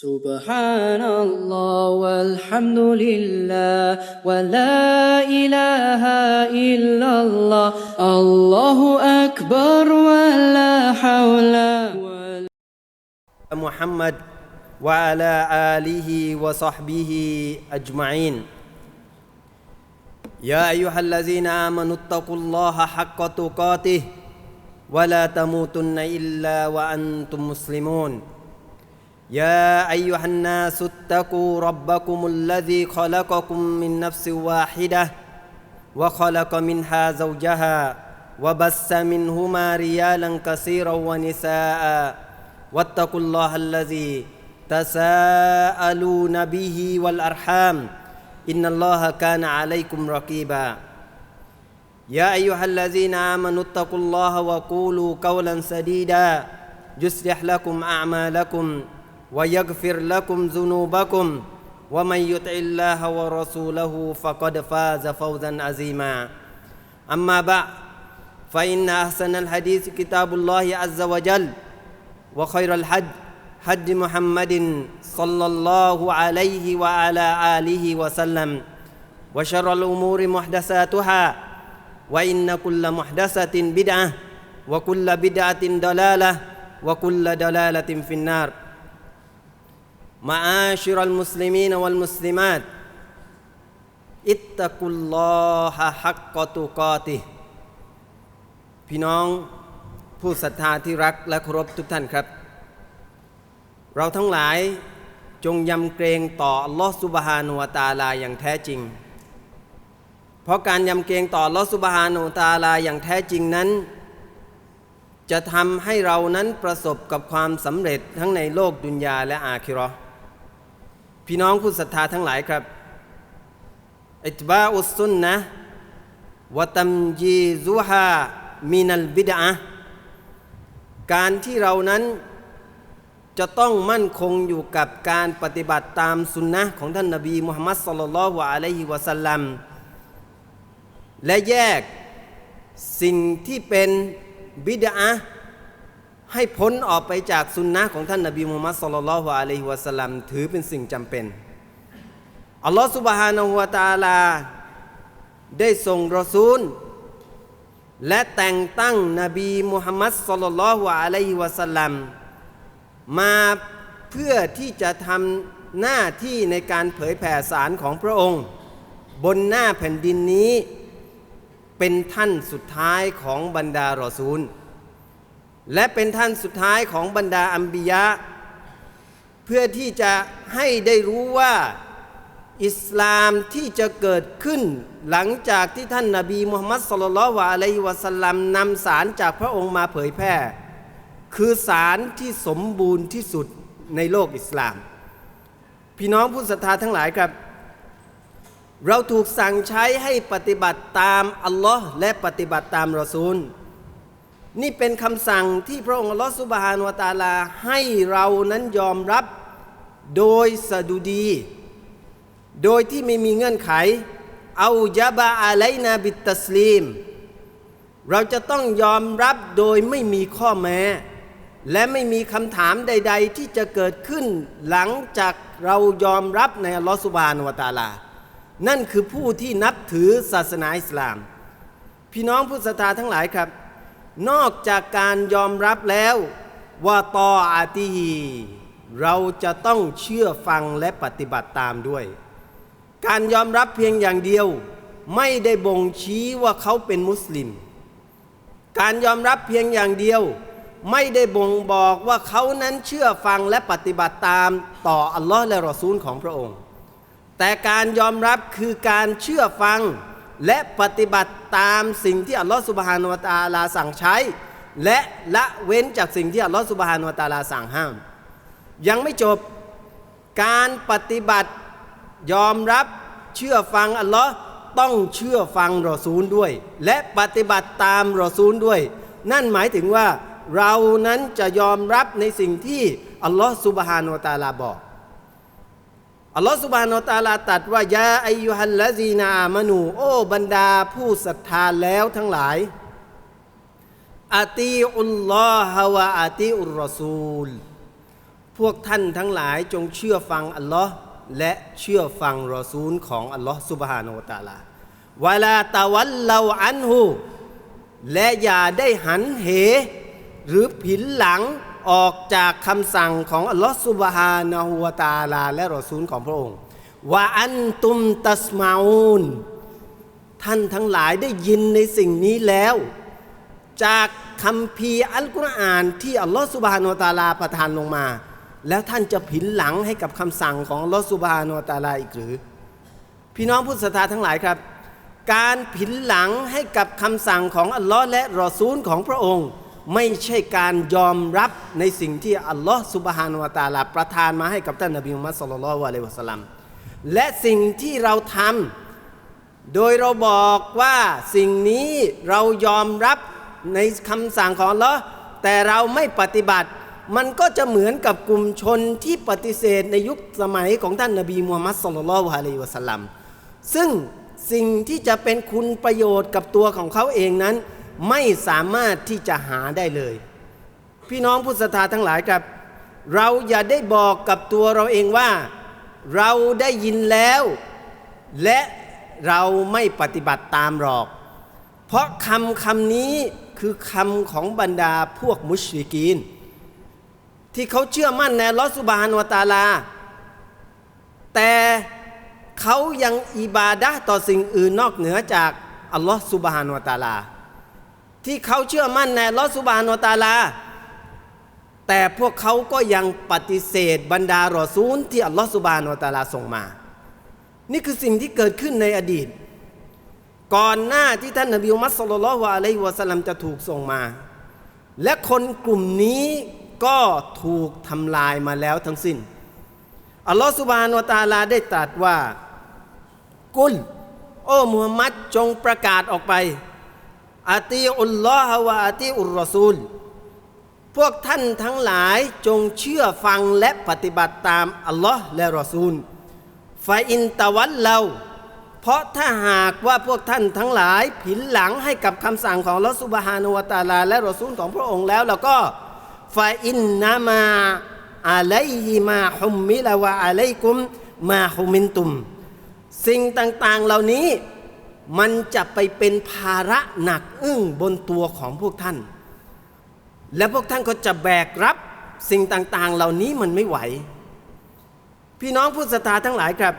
سبحان الله والحمد لله ولا إله إلا الله الله أكبر ولا حول ولا محمد وعلى آله وصحبه أجمعين. يا أيها الذين آمنوا اتقوا الله حق تقاته ولا تموتن إلا وأنتم مسلمون. يا أيها الناس اتقوا ربكم الذي خلقكم من نفس واحدة وخلق منها زوجها وبث منهما رجالا كثيرا ونساء واتقوا الله الذي تساءلون به والأرحام إن الله كان عليكم رقيبا. يا أيها الذين آمنوا اتقوا الله وقولوا قولا سديدا يصلح لكم أعمالكم ويغفر لكم ذنوبكم ومن يطع الله ورسوله فقد فاز فوزا عظيما. أما بعد فإن أحسن الحديث كتاب الله عز وجل وخير الحج حج محمد صلى الله عليه وعلى آله وسلم وشر الأمور محدثاتها وإن كل محدثة بدعة وكل بدعة ضلالة وكل ضلالة في النار. معاشر المسلمين والمسلمات اتقوا الله حق تقاته พี่น้องผู้ศรัทธาที่รักและเคารพทุกท่านครับ เราทั้งหลายจงยำเกรงต่ออัลลอฮฺสุบฮานุวะตาลาอย่างแท้จริง เพราะการยำเกรงต่ออัลลอฮฺสุบฮานุวะตาลาอย่างแท้จริงนั้น จะทำให้เรานั้นประสบกับความสำเร็จทั้งในโลกดุนยาและอาคิเราะห์ พี่น้องผู้ศรัทธาทั้งหลายครับอิตบาอุสุนนะวะตัมยีซุฮามินัลบิดะการที่เรานั้นจะต้องมั่นคงอยู่กับการปฏิบัติตามสุนนะของท่านนบีมุฮัมมัดสุลลัลลอฮุอะลัยฮิวะสัลลัมและแยกสิ่งที่เป็นบิดอะ ให้พ้นออกไปจากสุนนะของท่านนบีมุฮัมมัดสุลลัลฮุอะลัยฮิวะสัลลัมถือเป็นสิ่งจำเป็น อัลลอฮฺสุบฮานาหูวะตาลา ได้ส่งรอซูล และแต่งตั้งนบีมุฮัมมัดสุลลัลฮุอะลัยฮิวะสัลลัมมาเพื่อที่จะทำหน้าที่ในการเผยแผ่สารของพระองค์ บนหน้าแผ่นดินนี้เป็นท่านสุดท้ายของบรรดารอซูล และเป็นท่านสุดท้ายของบรรดาอัมบิยะ เพื่อที่จะให้ได้รู้ว่าอิสลามที่จะเกิดขึ้นหลังจากที่ท่านนาบีมุฮัมมัดสุลลัลวะอะลัยฮิวะสัลลัมนำสารจากพระองค์มาเผยแพร่ คือสารที่สมบูรณ์ที่สุดในโลกอิสลาม พี่น้องผู้ศรัทธาทั้งหลายครับ เราถูกสั่งใช้ให้ปฏิบัติตามอัลลอฮ์และปฏิบัติตามรอซูล นี่เป็นคำสั่งที่พระองค์ลอสุบฮานวตาลาให้เรานั้นยอมรับโดยสะดุดี โดยที่ไม่มีเงื่อนไข เอายาบะอะไลนาบิตัสลีม เราจะต้องยอมรับโดยไม่มีข้อแม้ และไม่มีคำถามใด ๆ ที่จะเกิดขึ้นหลังจากเรายอมรับในลอสุบฮานวตาลา นั่นคือผู้ที่นับถือศาสนาอิสลาม พี่น้องผู้ศรัทธาทั้งหลายครับ นอกจากการยอมรับแล้วว่าตออาติฮีเราจะต้องเชื่อฟังและปฏิบัติตามด้วย การยอมรับเพียงอย่างเดียว ไม่ได้บ่งชี้ว่าเขาเป็นมุสลิม การยอมรับเพียงอย่างเดียว ไม่ได้บ่งบอกว่าเขานั้นเชื่อฟังและปฏิบัติตามต่ออัลลอฮ์และรอซูลของพระองค์ แต่การยอมรับคือการเชื่อฟัง และปฏิบัติตามสิ่งที่อัลลอฮ์สุบฮานวตาลาสั่งใช้ และละเว้นจากสิ่งที่อัลลอฮ์สุบฮานวตาลาสั่งห้าม ยังไม่จบการปฏิบัติยอมรับเชื่อฟังอัลลอฮ์ต้องเชื่อฟังรอซูลด้วย และปฏิบัติตามรอซูลด้วย นั่นหมายถึงว่าเรานั้นจะยอมรับในสิ่งที่อัลลอฮ์สุบฮานวตาลาบอก อัลลอฮฺสุบานาตาลาตัดว่ายาอายุฮัลละซีนามานู โอ้บรรดาผู้ศรัทธาแล้วทั้งหลายอาตีอุลลอฮะวะอาตีอุรรอซูล พวกท่านทั้งหลายจงเชื่อฟังอัลลอฮ์และเชื่อฟังรอซูลของอัลลอฮ์สุบฮานอตาลาวลาตะวัลลาอันฮูและอย่าได้หันเห หรือผินหลัง ออกจากคำสั่งของอัลลอฮ์สุบฮานาหูวตาลา และรอซูลของพระองค์ว่าอันตุมตัสมาอูนท่านทั้งหลายได้ยินในสิ่งนี้แล้ว จากคำพีอัลกุรอานที่อัลลอฮฺสุบฮานาตะอาลาประทานลงมา แล้วท่านจะผินหลังให้กับคำสั่งของอัลลอฮฺสุบฮานาตาลาอีกหรือ พี่น้องผู้ศรัทธาทั้งหลายครับ การผินหลังให้กับคำสั่งของอัลลอฮ์และรอซูลของพระองค์ ไม่ใช่การยอมรับในสิ่งที่อัลลอฮ์สุบฮานาวะตาลาประทานมาให้กับท่านนบีมุฮัมมัดสุลลัลลอฮุอะลัยวะสัลลัมและสิ่งที่เราทำโดยเราบอกว่าสิ่งนี้เรายอมรับในคำสั่งของอัลลอฮ์แต่เราไม่ปฏิบัติ มันก็จะเหมือนกับกลุ่มชนที่ปฏิเสธในยุคสมัยของท่านนบีมูฮัมมัดสุลลัลลอฮุอะลัยวะสัลลัมซึ่งสิ่งที่จะเป็นคุณประโยชน์กับตัวของเขาเองนั้น ไม่สามารถที่จะหาได้เลย พี่น้องผู้ศรัทธาทั้งหลายครับ เราอย่าได้บอกกับตัวเราเองว่า เราได้ยินแล้ว และเราไม่ปฏิบัติตามหรอก เพราะคำคำนี้คือคำของบรรดาพวกมุชริกีน ที่เขาเชื่อมั่นในลอสุบฮานวตาลา แต่เขายังอิบาดะต่อสิ่งอื่นนอกเหนือจากอัลลอฮฺสุบฮานวตาลา ที่เขาเชื่อมั่นในลอสุบานวะตาลา แต่พวกเขาก็ยังปฏิเสธบรรดารอซูลที่อัลลอฮฺสุบานวะตาลาส่งมา นี่คือสิ่งที่เกิดขึ้นในอดีต ก่อนหน้าที่ท่านนบีมุฮัมมัดสุลลลอฮุอะลัยวะสัลลัมจะถูกส่งมา และคนกลุ่มนี้ก็ถูกทำลายมาแล้วทั้งสิ้น อัลลอฮฺสุบานวะตาลาได้ตรัสว่า กุล โอ้มูฮัมมัดจงประกาศออกไป อาตีอุลลอฮวะอาตีอุลรอซูล พวกท่านทั้งหลายจงเชื่อฟังและปฏิบัติตามอัลลอฮ์และรอซูลฟาอินตะวันเราเพราะถ้าหากว่าพวกท่านทั้งหลายผินหลังให้กับคำสั่งของลอสุบฮานุวะตาลา และรอซูลของพระองค์แล้วแล้วก็ฟาอินนามาอะลัยฮิมาฮุมมิลาวะอะลัยกุมมาฮุมินตุม สิ่งต่างๆเหล่านี้ มันจะไปเป็นภาระหนักอึ้งบนตัวของพวกท่าน และพวกท่านก็จะแบกรับสิ่งต่างๆ เหล่านี้มันไม่ไหว พี่น้องผู้ศรัทธาทั้งหลายครับ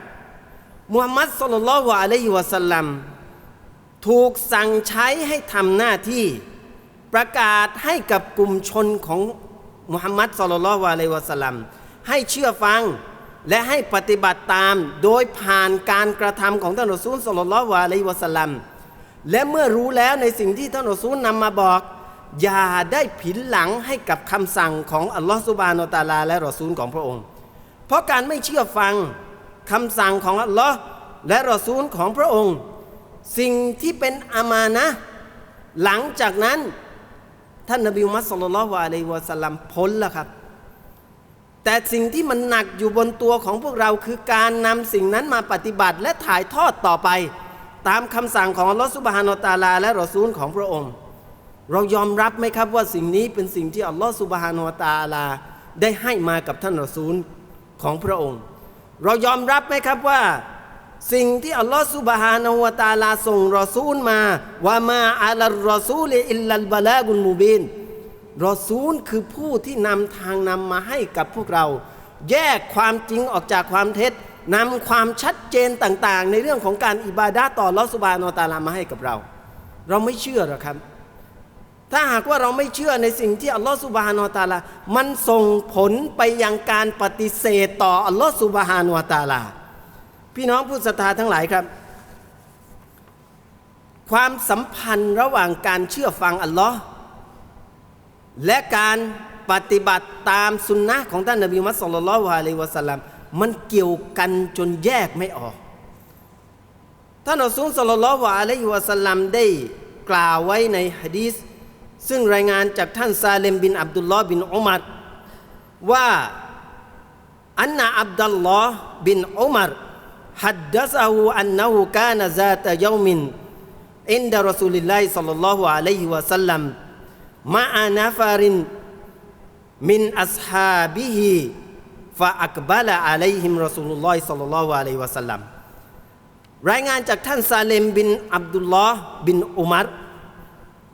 มูฮัมมัดสุลลัลลอฮุอะลัยฮิวะสัลลัมถูกสั่งใช้ให้ทำหน้าที่ประกาศให้กับกลุ่มชนของมุฮัมมัดสุลลัลลอฮุอะลัยฮิวะสัลลัมให้เชื่อฟัง และให้ปฏิบัติตามโดยผ่านการกระทำของท่านรอซูลสุลลัลลอฮุอะลัยวะสัลลัมและเมื่อรู้แล้วในสิ่งที่ท่านรอซูลนำมาบอก อย่าได้ผินหลังให้กับคำสั่งของอัลลอฮฺสุบานอตาลา และรอซูลของพระองค์ เพราะการไม่เชื่อฟังคำสั่งของอัลลอฮ์และรอซูลของพระองค์ สิ่งที่เป็นอามานะ หลังจากนั้น ท่านนบีมุฮัมมัดสุลลัลลอฮุอะลัยวะสัลลัมพ้นแล้วครับ แต่สิ่งที่มันหนักอยู่บนตัวของพวกเราคือการนำสิ่งนั้นมาปฏิบัติและถ่ายทอดต่อไป ตามคำสั่งของอัลลอฮฺสุบฮานตาลา และรอซูลของพระองค์ เรายอมรับไหมครับว่าสิ่งนี้เป็นสิ่งที่อัลลอฮฺสุบฮานาตาลา ได้ให้มากับท่านรอซูลของพระองค์ เรายอมรับไหมครับว่า สิ่งที่อัลลอฮฺสุบฮานาวตาลาส่งรอซูลมาว่ามาอัลลอฮฺรอซูลอิลลัลบะลากุลมูบิน รอซูลคือผู้ที่นำทางนำมาให้กับพวกเรา แยกความจริงออกจากความเท็จนำความชัดเจนต่างๆ ในเรื่องของการอิบาดาต่ออัลลอฮฺสุบานาตาลามาให้กับเรา เราไม่เชื่อหรอกครับ ถ้าหากว่าเราไม่เชื่อในสิ่งที่อัลลอฮฺสุบฮานาตาลา มันส่งผลไปยังการปฏิเสธต่ออัลลอฮฺสุบฮานาตาลา พี่น้องผู้ศรัทธาทั้งหลายครับ ความสัมพันธ์ระหว่างการเชื่อฟังอัลลอฮ์ และการปฏิบัติตามสุนนะของท่านนบีมุสลิมละวะลัยวะสัลลัมมันเกี่ยวกันจนแยกไม่ออก ท่านอัสซุลสลลัวะลัยวะสัลลัมได้กล่าวไว้ในฮะดีษซึ่งรายงานจากท่านซาเลมบินอับดุลลอฮ์บินอุมัดว่าอันนาอับดุลลอฮ์บินอุมัดฮัดดัสอูอันนะฮูกานะซาตะยามินอินดะรอซูลิลลาฮิสัลลัลลอฮุอะลัยฮิวะสัลลัม มาอานาฟารินมินอัสฮาบิฮีฟาอักบะลาอะลัยฮิมรอสูลุลลอฮิสัลลัลลอฮุอะลัยวะสัลลัมรายงานจากท่านซาเลมบินอับดุลลอฮ์บินอุมัร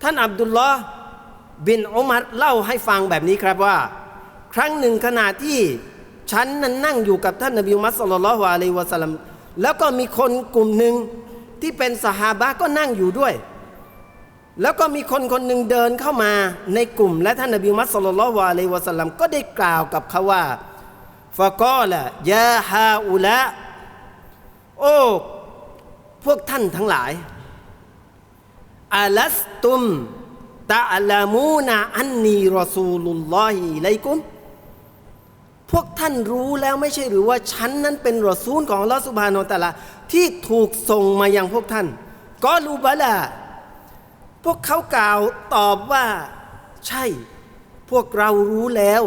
ท่านอับดุลลอฮ์บินอุมัรเล่าให้ฟังแบบนี้ครับว่า ครั้งหนึ่งขณะที่ฉันนั้นนั่งอยู่กับท่านนบีอุมัรสัลลัลลอฮุอะลัยวะสัลลัมแล้วก็มีคนกลุ่มหนึ่งที่เป็นสหาบะก็นั่งอยู่ด้วย แล้วก็มีคนคนหนึ่งเดินเข้ามาในกลุ่ม และท่านนบีมัสลลัลลอฮุอะลัยฮิวะสลัมก็ได้กล่าวกับเขาว่าฟะกอละยาฮาอุละโอ้พวกท่านทั้งหลายอาลัสตุมตะลามูนาอันนีรอซูลุลลอฮิอิลัยกุม พวกท่านรู้แล้วไม่ใช่หรือว่าฉันนั้นเป็นรอซูลของลอสุบานอตะอาลาที่ถูกส่งมายังพวกท่านก็รู้บะละ พวกเขากล่าวตอบว่า ใช่ พวกเรารู้แล้ว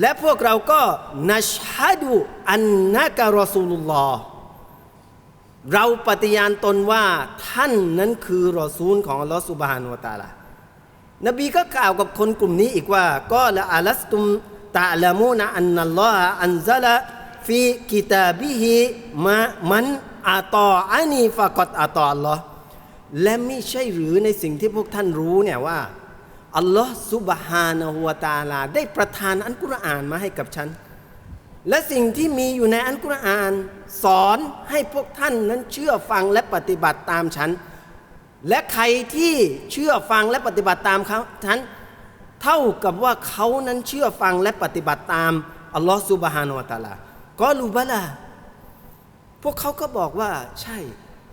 และพวกเราก็นัชฮะดูอันนะกะรอซูลุลลอฮ์เราปฏิญาณตนว่าท่านนั้นคือรอซูลของอัลลอฮฺสุบฮานาอัลตาลานบีก็กล่าวกับคนกลุ่มนี้อีกว่าก็ละอัลัสตุมตะลามูนะอันนัลลอฮะอันซะละฟีกิตาบิฮิมามันอาตออานีฟะกอตอาตออัลลอฮ์ และไม่ใช่หรือในสิ่งที่พวกท่านรู้เนี่ยว่าอัลลอฮ์ซุบฮานะฮูวตาลา ได้ประทานอันกุรอานมาให้กับฉัน และสิ่งที่มีอยู่ในอันกุรอาน สอนให้พวกท่านนั้นเชื่อฟังและปฏิบัติตามฉัน และใครที่เชื่อฟังและปฏิบัติตามเขาฉันเท่ากับว่าเขานั้นเชื่อฟังและปฏิบัติตามอัลลอฮฺซุบฮานาอัตาลาก็รู้บะละพวกเขาก็บอกว่าใช่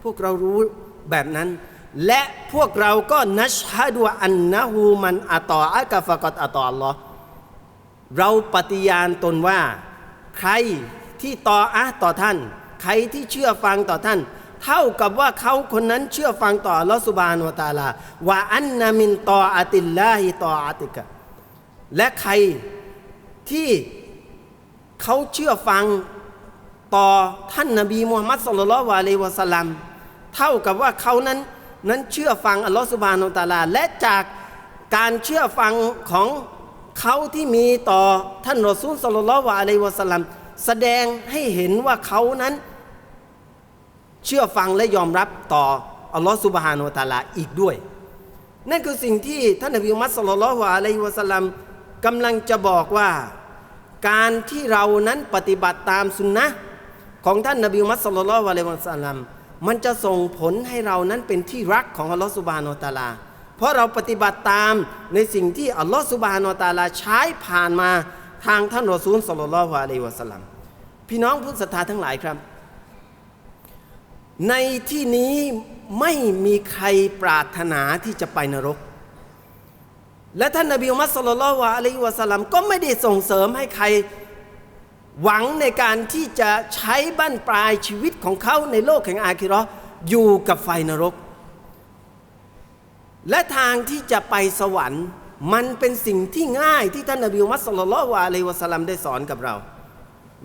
พวกเรารู้ แบบนั้น และพวกเราก็นัชฮะดูอันนะฮูมันอะตออะกะฟะกตอะตออัลลอเราปฏิญาณตนว่า ใครที่ต่ออะต่อท่าน ใครที่เชื่อฟังต่อท่าน เท่ากับว่าเขาคนนั้นเชื่อฟังต่อลอสุบานวตาลาว่าอันนามินต่ออาติลลาฮิต่ออาติกะและใครที่เขาเชื่อฟังต่อท่านนบีมูฮัมมัดสุลลัลลอฮุอะลัยฮิวะสลัม เท่ากับว่าเขานั้นนั้นเชื่อฟังอัลลอฮฺสุบานวะตาลา และจากการเชื่อฟังของเขาที่มีต่อท่านรอซูลสุลลัลลอฮุอะลัยฮิวะสลัมแสดงให้เห็นว่าเขานั้น เชื่อฟังและยอมรับต่ออัลลอฮฺสุบฮานุตาลาอีกด้วย นั่นคือสิ่งที่ท่านนบีมุฮัมมัดสุลลัลวะอะลัยวะสลัมกำลังจะบอกว่า การที่เรานั้นปฏิบัติตามสุนนะของท่านนบีมุฮัมมัดสุลลัลวะอะลัยวะสัลลัม มันจะส่งผลให้เรานั้นเป็นที่รักของอัลลอฮฺสุบานุวะตาลา เพราะเราปฏิบัติตามในสิ่งที่อัลลอฮฺสุบานุวะตาลาใช้ผ่านมาทางท่านรอซูลสุลลัลลอฮุอะลัยวะสัลลัมพี่น้องผู้ศรัทธาทั้งหลายครับ ในที่นี้ไม่มีใครปรารถนาที่จะไปนรก และท่านนบีมุมมัดสุลลัลลอฮุอะลัยวะสัลลัมก็ไม่ได้ส่งเสริมให้ใคร หวังในการที่จะใช้บั้นปลายชีวิตของเขาในโลกแห่งอาคิราะห์อยู่กับไฟนรก และทางที่จะไปสวรรค์มันเป็นสิ่งที่ง่ายที่ท่านนบีมุฮัสลลัลลอฮุอะลัยวะสัลลัมได้สอนกับเรา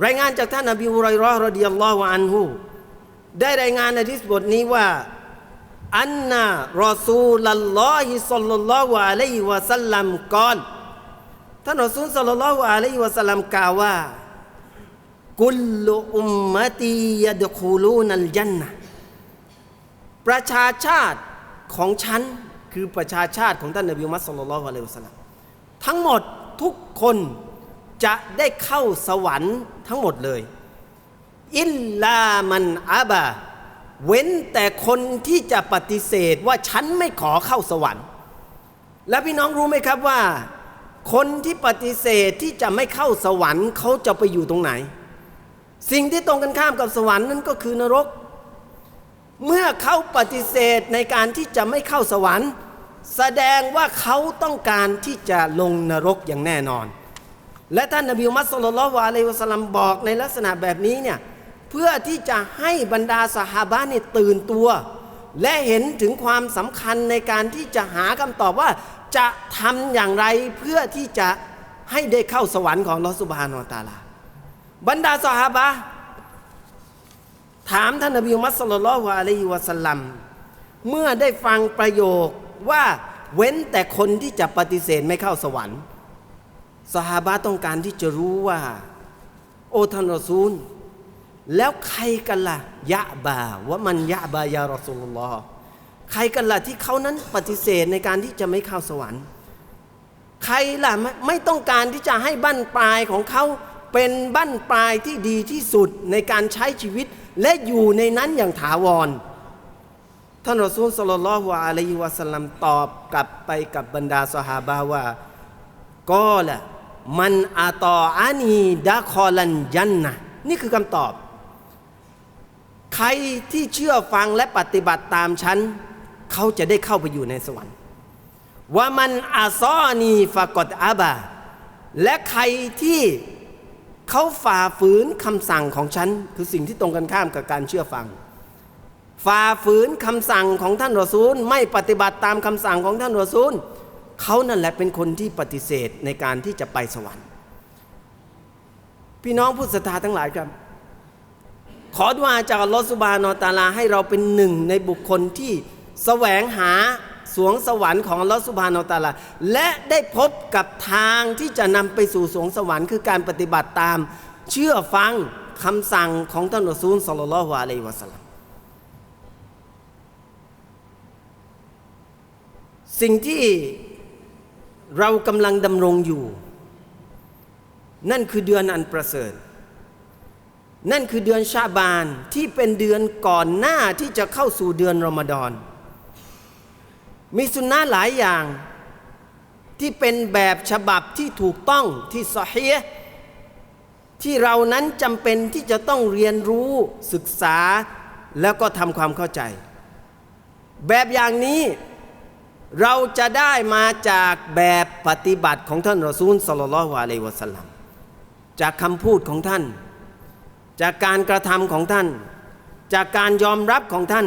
รายงานจากท่านนบีฮุไรราะห์รดิยัลลอฮุอันฮุได้รายงานในที่บทนี้ว่าอันนารอซูลัลลอฮิสัลลัลลอฮุอะลัยฮิวะสัลลัมกอนท่านรอซูลสัลลัลลอฮุอะลัยฮิวะสัลลัมกล่าวว่า กุลอุมมะตียดคูลูนัลจันนะประชาชาติของฉัน คือประชาชาติของท่านนบีมุฮัมมัดสุลลัลลอฮุอะลัยฮิวสัลลัมทั้งหมดทุกคนจะได้เข้าสวรรค์ทั้งหมดเลย อิลลามันอาบา เว้นแต่คนที่จะปฏิเสธว่าฉันไม่ขอเข้าสวรรค์ และพี่น้องรู้ไหมครับว่า คนที่ปฏิเสธที่จะไม่เข้าสวรรค์เขาจะไปอยู่ตรงไหน สิ่งที่ตรงกันข้ามกับสวรรค์นั่นก็คือนรก เมื่อเขาปฏิเสธในการที่จะไม่เข้าสวรรค์ แสดงว่าเขาต้องการที่จะลงนรกอย่างแน่นอน และท่านนบีมุฮัสลลัลลอฮุอะลัยวะสัลลัมบอกในลักษณะแบบนี้เนี่ยเพื่อที่จะให้บรรดาสหาบะเนี่ยตื่นตัว และเห็นถึงความสำคัญในการที่จะหาคำตอบว่าจะทำอย่างไรเพื่อที่จะให้ได้เข้าสวรรค์ของลอสุบฮานอตาลา บรรดาสหาบะถามท่านนบีมุฮัมมัดสุลลัลลอฮุอะลัยฮิวะสัลลัมเมื่อได้ฟังประโยคว่าเว้นแต่คนที่จะปฏิเสธไม่เข้าสวรรค์สหาบะต้องการที่จะรู้ว่า โอท่านรอซูล แล้วใครกันล่ะยะบาว่ามันยะบายารอซูลลอฮ์ใครกันล่ะที่เขานั้นปฏิเสธในการที่จะไม่เข้าสวรรค์ ใครล่ะไม่ต้องการที่จะให้บั้นปลายของเขา เป็นบั้นปลายที่ดีที่สุดในการใช้ชีวิตและอยู่ในนั้นอย่างถาวร ท่านรอซูลสลลัลลอฮุอะลัยฮิวะสัลลัมตอบกลับไปกับบรรดาสหาบาว่าก็ละมันอาตออานีดะคอลันยันนะนี่คือคำตอบ ใครที่เชื่อฟังและปฏิบัติตามฉัน เขาจะได้เข้าไปอยู่ในสวรรค์ว่ามันอาซอนีฟากอดอาบา และใครที่ เขาฝ่าฝืนคำสั่งของฉัน คือสิ่งที่ตรงกันข้ามกับการเชื่อฟัง ฝ่าฝืนคำสั่งของท่านรอซูล ไม่ปฏิบัติตามคำสั่งของท่านรอซูลเขานั่นแหละเป็นคนที่ปฏิเสธในการที่จะไปสวรรค์ พี่น้องผู้ศรัทธาทั้งหลายครับ ขอดุอาจากลอสุบานอตาลาให้เราเป็นหนึ่งในบุคคลที่แสวงหา สวงสวรรค์ของอัลอสุบานอตาลาและได้พบกับทางที่จะนำไปสู่สวงสวรรค์คือการปฏิบัติตาม เชื่อฟังคำสั่งของท่านรอซูลสัลลัลลอฮุอะลัยวะสัลลัมสิ่งที่เรากำลังดำรงอยู่ นั่นคือเดือนอันประเสริฐนั่นคือเดือนชาบานที่เป็นเดือนก่อนหน้าที่จะเข้าสู่เดือนรอมฎอน มีสุนนะหลายอย่างที่เป็นแบบฉบับที่ถูกต้องที่สอฮีฮ์ที่เรานั้นจำเป็นที่จะต้องเรียนรู้ศึกษาแล้วก็ทำความเข้าใจ แบบอย่างนี้เราจะได้มาจากแบบปฏิบัติของท่านรอซูลสลลัลลอฮุอะลัยฮิวะสัลลัมจากคำพูดของท่าน จากการกระทำของท่าน จากการยอมรับของท่าน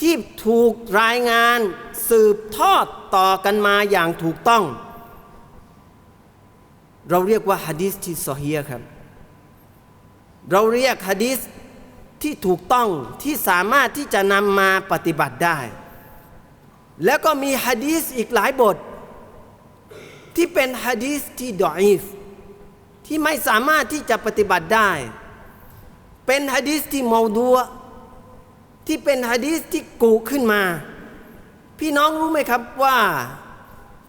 ที่ถูกรายงาน สืบทอดต่อกันมาอย่างถูกต้อง เราเรียกว่าฮะดิษที่ซอฮีครับ เราเรียกฮะดิษที่ถูกต้องที่สามารถที่จะนำมาปฏิบัติได้ แล้วก็มีฮะดีษอีกหลายบท ที่เป็นฮะดีษที่ดออีฟที่ไม่สามารถที่จะปฏิบัติได้ เป็นฮะดีษที่มาดัวที่เป็นฮะดีษที่กุขึ้นมา พี่น้องรู้ไหมครับว่า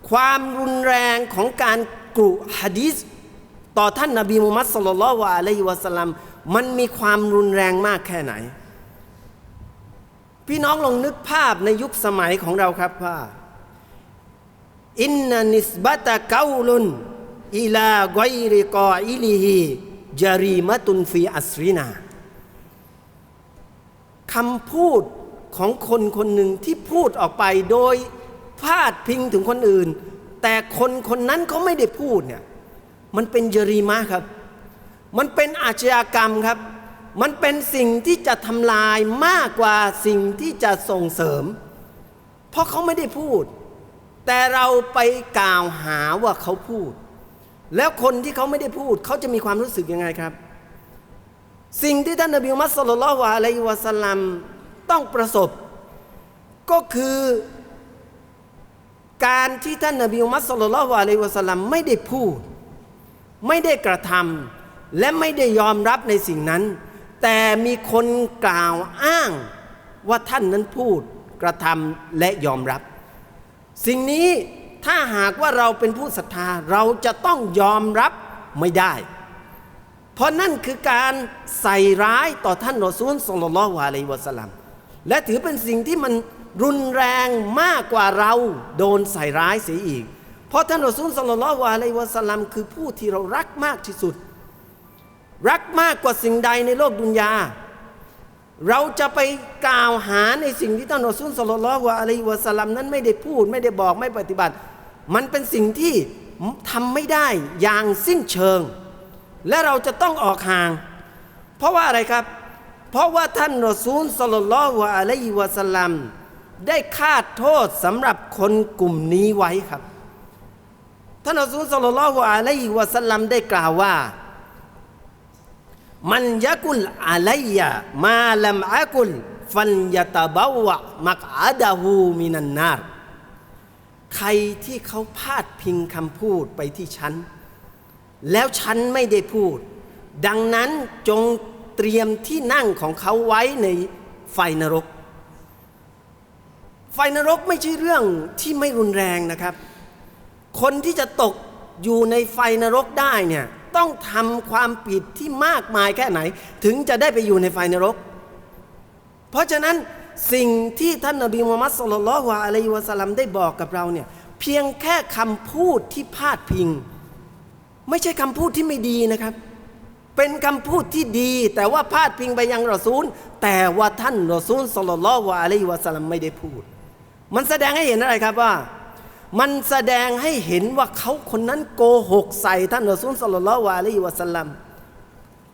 ความรุนแรงของการกุฮะดีษต่อท่านนบีมุฮัมมัดสลลัลลอฮุอะลัยฮิวะสัลลัมมันมีความรุนแรงมากแค่ไหน พี่น้องลองนึกภาพในยุคสมัยของเราครับว่าอินนนิสบะตะกาลุนอิลาไกริกออิลิฮิจารีมะตุนฟีอัสรินาคำพูด ของคนคนหนึ่งที่พูดออกไปโดยพาดพิงถึงคนอื่น แต่คนคนนั้นเขาไม่ได้พูดเนี่ยมันเป็นจรีมะครับ มันเป็นอาชญากรรมครับ มันเป็นสิ่งที่จะทำลายมากกว่าสิ่งที่จะส่งเสริม เพราะเขาไม่ได้พูด แต่เราไปกล่าวหาว่าเขาพูด แล้วคนที่เขาไม่ได้พูด เขาจะมีความรู้สึกยังไงครับ สิ่งที่ท่านนบีมุฮัมมัดสุลลัลวะอะลัยฮิวะสัลลัม ต้องประสบ ก็คือการที่ท่านนบีมุฮัมมัดสุลลัลวะลัยวะสลัมไม่ได้พูด ไม่ได้กระทำและไม่ได้ยอมรับในสิ่งนั้น แต่มีคนกล่าวอ้างว่าท่านนั้นพูดกระทำและยอมรับ สิ่งนี้ถ้าหากว่าเราเป็นผู้ศรัทธาเราจะต้องยอมรับไม่ได้ เพราะนั่นคือการใส่ร้ายต่อท่านรอซูลสุลลัลลอฮุอะลัยวะสลัม และถือเป็นสิ่งที่มันรุนแรงมากกว่าเราโดนใส่ร้ายเสียอีก เพราะท่านรอซูลสุลลัลลอฮุอะลัยวะสัลลัมคือผู้ที่เรารักมากที่สุด รักมากกว่าสิ่งใดในโลกดุนยา เราจะไปกล่าวหาในสิ่งที่ท่านรอซูลสุลลัลลอฮุอะลัยวะสัลลัมนั้นไม่ได้พูดไม่ได้บอกไม่ปฏิบัติ มันเป็นสิ่งที่ทำไม่ได้อย่างสิ้นเชิง และเราจะต้องออกห่าง เพราะว่าอะไรครับ เพราะว่าท่านรอซูลสลลลลอฮุอะลัยฮิวะสลัมได้คาดโทษสำหรับคนกลุ่มนี้ไว้ครับ ท่านรอซูลสลลลลอฮุอะลัยฮิวะสลัมได้กล่าวว่า มันยะกุลอะลัยยะมาลัมอะกุลฟันยะตะบาวะมักอาดะฮูมินันนารใครที่เขาพาดพิงคำพูดไปที่ฉัน แล้วฉันไม่ได้พูด ดังนั้นจง เตรียมที่นั่งของเขาไว้ในไฟนรก ไฟนรกไม่ใช่เรื่องที่ไม่รุนแรงนะครับ คนที่จะตกอยู่ในไฟนรกได้เนี่ยต้องทำความผิดที่มากมายแค่ไหน ถึงจะได้ไปอยู่ในไฟนรก เพราะฉะนั้นสิ่งที่ท่านนบีมูฮัมมัดสุลลัลลอฮุอะลัยฮิวะสัลลัมได้บอกกับเราเนี่ยเพียงแค่คำพูดที่พาดพิง ไม่ใช่คำพูดที่ไม่ดีนะครับ เป็นคำพูดที่ดี แต่ว่าพาดพิงไปยังรอซูล แต่ว่าท่านรอซูลสลลัลลอฮุอะลัยฮิวะสัลลัมไม่ได้พูด มันแสดงให้เห็นอะไรครับว่า มันแสดงให้เห็นว่าเขาคนนั้นโกหกใส่ท่านรอซูลสลลัลลอฮุอะลัยฮิวะสัลลัม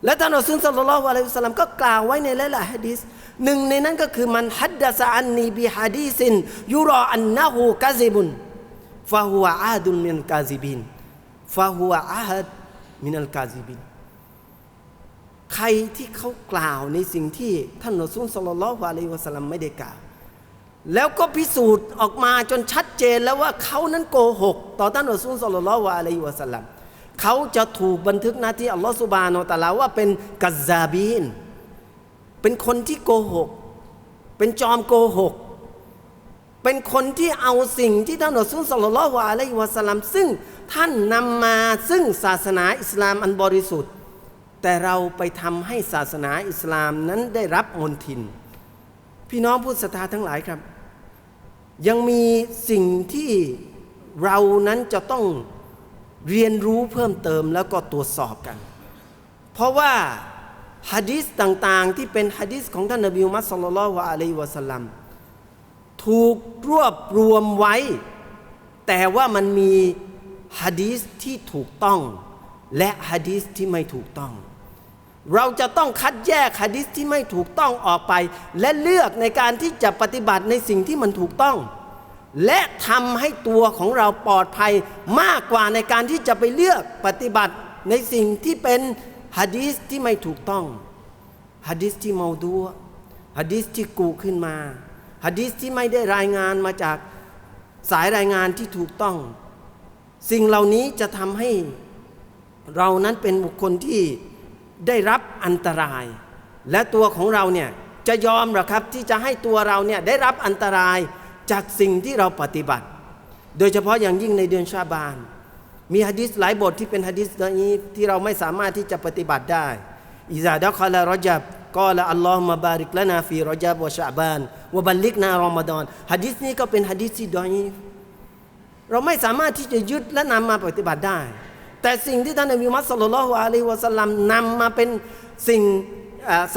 และท่านอัสซุลสัลลัลลอฮุอะลัยฮิวะสัลลัมก็กล่าวไว้ในหลายๆฮะดีษหนึ่งในนั้นก็คือมันฮัดดะซะอันนีบิฮะดีซินยุรออันนะฮูกาซิบุนฟะฮุวะอาดุนมินกาซิบินฟะฮุวะอาฮัดมินัลกาซิบิน ใครที่เขากล่าวในสิ่งที่ท่านอัสซุลสลลัลลอฮุอะลัยฮิวะสลัมไม่ได้กล่าว แล้วก็พิสูจน์ออกมาจนชัดเจนแล้วว่าเขานั้นโกหก ต่อท่านอัสซุลสลลัลลอฮุอะลัยฮิวะสลัมเขาจะถูกบันทึกหน้าที่อัลลอฮฺสุบานอตะลาว่าเป็นกัซซาบีนเป็นคนที่โกหก เป็นจอมโกหก เป็นคนที่เอาสิ่งที่ท่านอัสซุลสลลัลลอฮุอะลัยวะสัลลัมซึ่งท่านนำมาซึ่งศาสนาอิสลามอันบริสุทธิ์ แต่เราไปทำให้ศาสนาอิสลามนั้นได้รับมนทิน พี่น้องผู้ศรัทธาทั้งหลายครับ ยังมีสิ่งที่เรานั้นจะต้องเรียนรู้เพิ่มเติมแล้วก็ตรวจสอบกัน เพราะว่าฮะดีษต่างๆ ที่เป็นฮะดีษของท่านนบีมุฮัมมัดสลลัลลอฮุอะลัยฮิวะสัลลัมถูกรวบรวมไว้ แต่ว่ามันมีฮะดีษที่ถูกต้อง และฮะดีษที่ไม่ถูกต้อง เราจะต้องคัดแยกฮะดีษที่ไม่ถูกต้องออกไป และเลือกในการที่จะปฏิบัติในสิ่งที่มันถูกต้อง และทำให้ตัวของเราปลอดภัยมากกว่าในการที่จะไปเลือกปฏิบัติในสิ่งที่เป็นฮะดีษที่ไม่ถูกต้องฮะดีษที่เมาดัวฮะดีษที่กูขึ้นมาฮะดีษที่ไม่ได้รายงานมาจากสายรายงานที่ถูกต้อง สิ่งเหล่านี้จะทำให้เรานั้นเป็นบุคคลที่ ได้รับอันตราย และตัวของเราเนี่ยจะยอมหรอครับที่จะให้ตัวเราเนี่ยได้รับอันตรายจากสิ่งที่เราปฏิบัติ โดยเฉพาะอย่างยิ่งในเดือนชาบาน มีฮะดิษหลายบทที่เป็นฮะดิษนี้ที่เราไม่สามารถที่จะปฏิบัติได้อิซาดะคาลารจับกอละอัลลอฮ์มาบาริกละนาฟีรอจับวะชาบานวะบัลลิกนารอมฎอนฮะดิษนี้ก็เป็นฮะดิษที่ดอยเราไม่สามารถที่จะยึดและนำมาปฏิบัติได้ แต่สิ่งที่ท่านนบีมุฮัมมัดสุลลัลลอฮุอะลัยฮิวะสัลลัมนำมาเป็นสิ่ง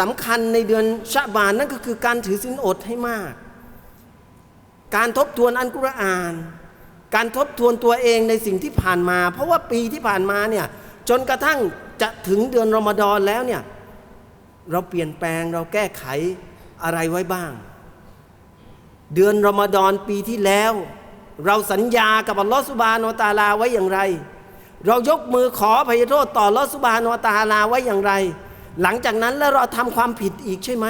สำคัญในเดือนชาบานนั่นก็คือการถือศีลอดให้มาก การทบทวนอันกุรอาน การทบทวนตัวเองในสิ่งที่ผ่านมา เพราะว่าปีที่ผ่านมาเนี่ยจนกระทั่งจะถึงเดือนรอมฎอนแล้วเนี่ยเราเปลี่ยนแปลงเราแก้ไขอะไรไว้บ้าง เดือนรอมฎอนปีที่แล้ว เราสัญญากับอัลลอฮฺสุบานอตาลาไว้อย่างไร เรายกมือขอพยโทษต่ออัลอสุบานอตาลาไว้อย่างไร หลังจากนั้นแล้วเราทำความผิดอีกใช่ไหม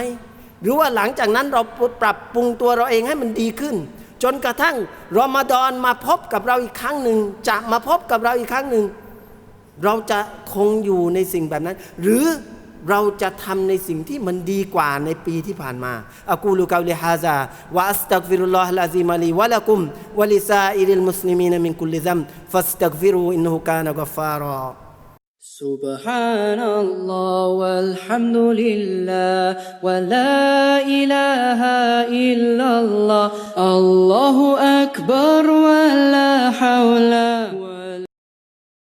หรือว่าหลังจากนั้นเราปรับปรุงตัวเราเองให้มันดีขึ้น จนกระทั่งรอมฎอนมาพบกับเราอีกครั้งหนึ่งจะมาพบกับเราอีกครั้งหนึ่งเราจะคงอยู่ในสิ่งแบบนั้น หรือ เราจะทำในสิ่งที่มันดีกว่าในปีที่ผ่านมาอักูลูกาลิฮาซาวะอัสตักฟิรุลลอฮ์ลาซิมาลีวะละกุมวะลิซาอิริลมุสลิมีนมินกุลิซัมฟัสตักฟิรูอินนุฮุกานกัฟฟารา سبحان الله والحمد لله ولا إله إلا الله الله أكبر ولا حول